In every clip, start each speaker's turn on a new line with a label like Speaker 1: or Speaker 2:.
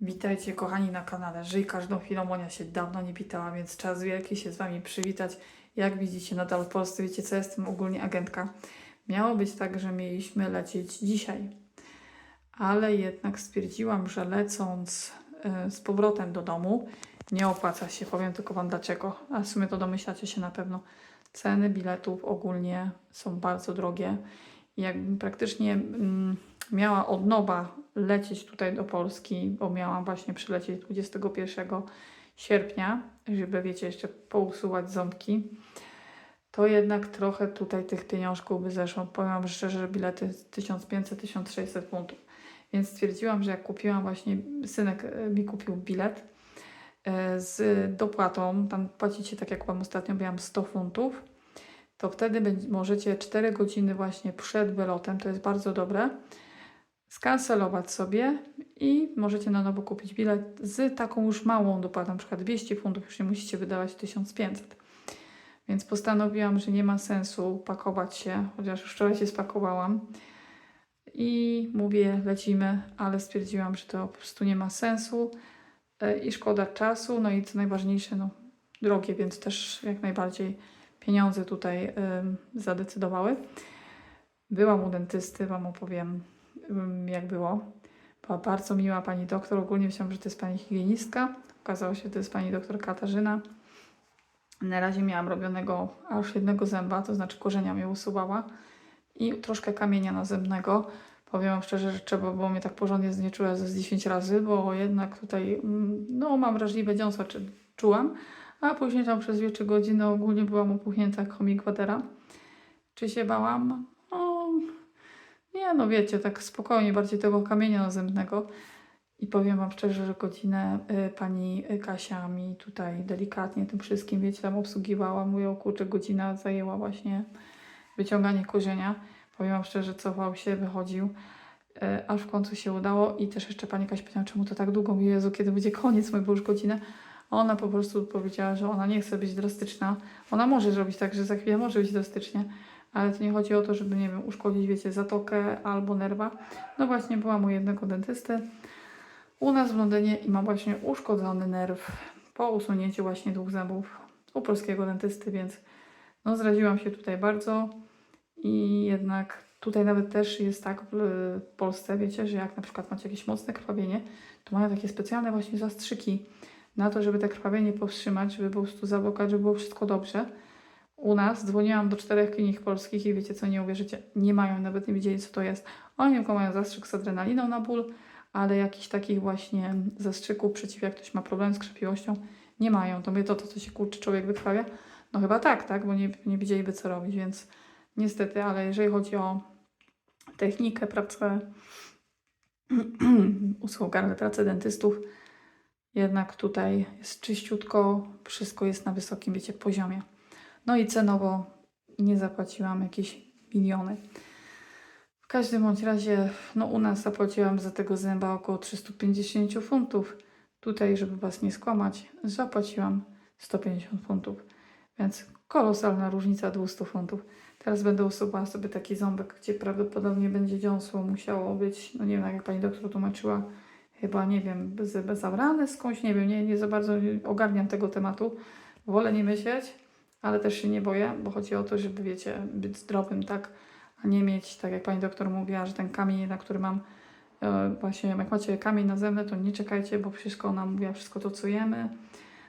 Speaker 1: Witajcie kochani na kanale Żyj każdą chwilą. Monia się dawno nie witała, więc czas wielki się z Wami przywitać. Jak widzicie nadal w Polsce, wiecie co, jestem ogólnie agentka. Miało być tak, że mieliśmy lecieć dzisiaj, ale jednak stwierdziłam, że lecąc e, z powrotem do domu nie opłaca się. Powiem tylko Wam dlaczego, a w sumie to domyślacie się na pewno. Ceny biletów ogólnie są bardzo drogie. Jakbym praktycznie mm, miała od nowa lecieć tutaj do Polski, bo miałam właśnie przylecieć 21 sierpnia, żeby wiecie, jeszcze pousuwać ząbki, to jednak trochę tutaj tych pieniążków by zeszło. Powiem szczerze, że bilety 1500-1600 funtów. Więc stwierdziłam, że jak kupiłam właśnie, synek e, mi kupił bilet e, z dopłatą, tam płacicie tak jak wam ostatnio miałam 100 funtów, to wtedy możecie 4 godziny właśnie przed wylotem, to jest bardzo dobre, skancelować sobie i możecie na nowo kupić bilet z taką już małą dopłatą, na przykład 200 funtów, już nie musicie wydawać 1500. Więc postanowiłam, że nie ma sensu pakować się, chociaż już wczoraj się spakowałam. I mówię, lecimy, ale stwierdziłam, że to po prostu nie ma sensu e, i szkoda czasu. No i co najważniejsze, no drogie, więc też jak najbardziej pieniądze tutaj ym, zadecydowały. Byłam u dentysty, Wam opowiem jak było. Była bardzo miła pani doktor. Ogólnie myślałam, że to jest pani higienistka. Okazało się, że to jest pani doktor Katarzyna. Na razie miałam robionego aż jednego zęba, to znaczy korzenia mnie usuwała i troszkę kamienia nazębnego. Powiem wam szczerze, że trzeba było mnie tak porządnie znieczulać ze 10 razy, bo jednak tutaj mm, no, mam wrażliwe dziąsła, czy czułam, a później tam przez 2-3 godziny ogólnie byłam opuchnięta jak chomik watera. Czy się bałam? Nie, no wiecie, tak spokojnie, bardziej tego kamienia nazębnego. I powiem Wam szczerze, że godzinę y, pani Kasia mi tutaj delikatnie tym wszystkim, wiecie, tam obsługiwała. Mówię, o kurczę, godzina zajęła właśnie wyciąganie korzenia. Powiem Wam szczerze, cofał się, wychodził, y, aż w końcu się udało. I też jeszcze pani Kasia pytała, czemu to tak długo? Mówię, Jezu, kiedy będzie koniec, bo już godzinę. Ona po prostu powiedziała, że ona nie chce być drastyczna. Ona może zrobić tak, że za chwilę może być drastycznie, ale to nie chodzi o to, żeby, nie wiem, uszkodzić, wiecie, zatokę albo nerwa. No właśnie, byłam u jednego dentysty u nas w Londynie i ma właśnie uszkodzony nerw po usunięciu właśnie dwóch zębów u polskiego dentysty, więc no zraziłam się tutaj bardzo i jednak tutaj nawet też jest tak w Polsce, wiecie, że jak na przykład macie jakieś mocne krwawienie, to mają takie specjalne właśnie zastrzyki na to, żeby te krwawienie powstrzymać, żeby po prostu zablokać, żeby było wszystko dobrze. U nas dzwoniłam do czterech klinik polskich i wiecie co, nie uwierzycie, nie mają, nawet nie wiedzieli co to jest. Oni tylko mają zastrzyk z adrenaliną na ból, ale jakichś takich właśnie zastrzyków przeciw jak ktoś ma problem z krzepiłością nie mają. To mnie to, to co się kurczy człowiek wykrwawia? No chyba tak, tak, bo nie, nie wiedzieliby co robić, więc niestety, ale jeżeli chodzi o technikę, pracę, usługę, pracę dentystów, jednak tutaj jest czyściutko, wszystko jest na wysokim, wiecie, poziomie. No i cenowo nie zapłaciłam jakieś miliony. W każdym bądź razie, no u nas zapłaciłam za tego zęba około 350 funtów. Tutaj, żeby Was nie skłamać, zapłaciłam 150 funtów. Więc kolosalna różnica 200 funtów. Teraz będę usuwała sobie taki ząbek, gdzie prawdopodobnie będzie dziąsło musiało być, no nie wiem, jak pani doktor tłumaczyła, chyba, nie wiem, zabrane skądś, nie wiem, nie, nie za bardzo ogarniam tego tematu. Wolę nie myśleć, ale też się nie boję, bo chodzi o to, żeby, wiecie, być zdrowym, tak? a nie mieć, tak jak pani doktor mówiła, że ten kamień, na który mam, e, właśnie jak macie kamień nazemny, to nie czekajcie, bo wszystko ona mówiła, wszystko to, co jemy,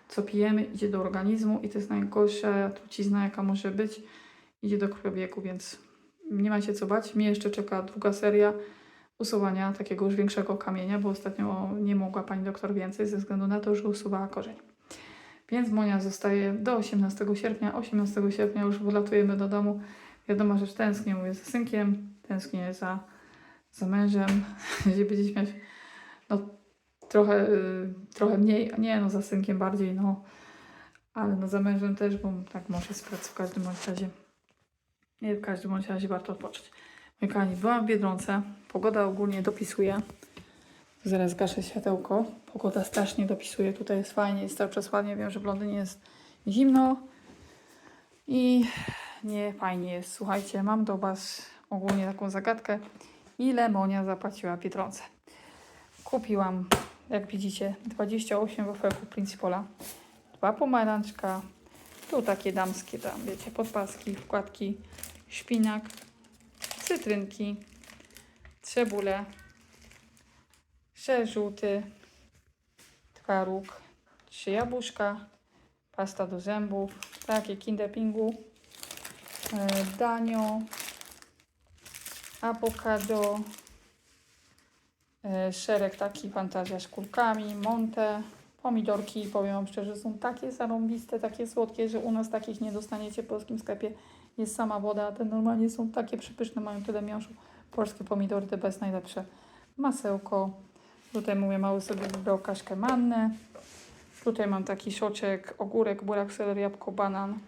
Speaker 1: co pijemy, idzie do organizmu i to jest najgorsza trucizna, jaka może być, idzie do krwiobiegu, więc nie macie co bać. Mnie jeszcze czeka druga seria usuwania takiego już większego kamienia, bo ostatnio nie mogła pani doktor więcej ze względu na to, że usuwała korzeń. Więc Monia zostaje do 18 sierpnia. 18 sierpnia już wylatujemy do domu. Wiadomo, że tęsknię, mówię, za synkiem, tęsknię za, za mężem, gdzie będzie mieć no, trochę, y, trochę mniej, nie, no za synkiem bardziej, no, ale no za mężem też, bo tak może jest pracy w każdym bądź razie. Nie, w każdym bądź razie warto odpocząć. Moi kochani, byłam w Biedronce, pogoda ogólnie dopisuje. Zaraz gaszę światełko. Pogoda strasznie dopisuje, tutaj jest fajnie, jest cały czas ładnie. Wiem, że w Londynie jest zimno i nie fajnie jest. Słuchajcie, mam do Was ogólnie taką zagadkę. Ile Monia zapłaciła Biedronce? Kupiłam jak widzicie, 28 wafelków Principola, dwa pomarańczka, tu takie damskie tam, wiecie, podpaski, wkładki, szpinak, cytrynki, cebulę, ser żółty, twaróg, trzy jabłuszka, pasta do zębów, takie Kinder Pingu, e, danio, awokado, e, szereg taki fantazja z monte, pomidorki, powiem Wam szczerze, są takie zarąbiste, takie słodkie, że u nas takich nie dostaniecie w polskim sklepie. Jest sama woda, a te normalnie są takie przepyszne, mają tyle miąższu. Polskie pomidory te bez najlepsze. Masełko, tutaj mówię, mały sobie wybrał kaszkę mannę. Tutaj mam taki soczek, ogórek, burak, seler, jabłko, banan,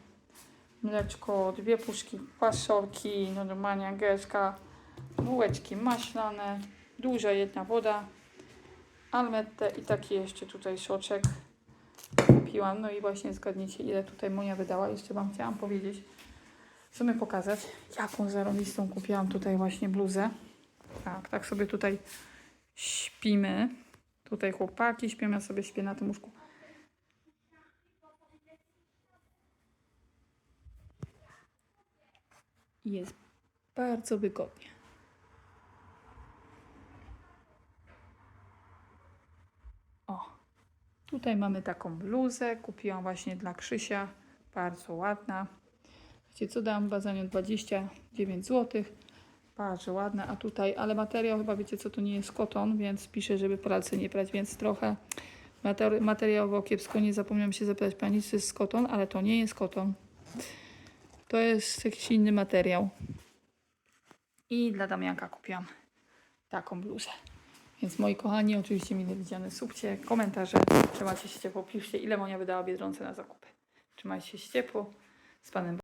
Speaker 1: mleczko, dwie puszki no normalnie angielska, bułeczki maślane, duża jedna woda, almette i taki jeszcze tutaj soczek kupiłam. No i właśnie zgadnijcie, ile tutaj Monia wydała. Jeszcze Wam chciałam powiedzieć, sumie pokazać, jaką zarobistą kupiłam tutaj właśnie bluzę. Tak, tak sobie tutaj śpimy. Tutaj chłopaki śpią, ja sobie śpię na tym łóżku. Jest bardzo wygodnie. O, tutaj mamy taką bluzę. Kupiłam właśnie dla Krzysia. Bardzo ładna. Wiecie co, dałam chyba za nią 29 zł. Bardzo ładna, a tutaj, ale materiał chyba wiecie co, to nie jest koton, więc piszę, żeby pralce nie prać, więc trochę materi- materiałowo kiepsko. Nie zapomniałam się zapytać pani, czy jest koton, ale to nie jest koton. To jest jakiś inny materiał. I dla Damianka kupiłam taką bluzę. Więc moi kochani, oczywiście mile widziane, subcie, komentarze, trzymajcie się ciepło, piszcie ile Monia wydała Biedronce na zakupy. Trzymajcie się ciepło, z Panem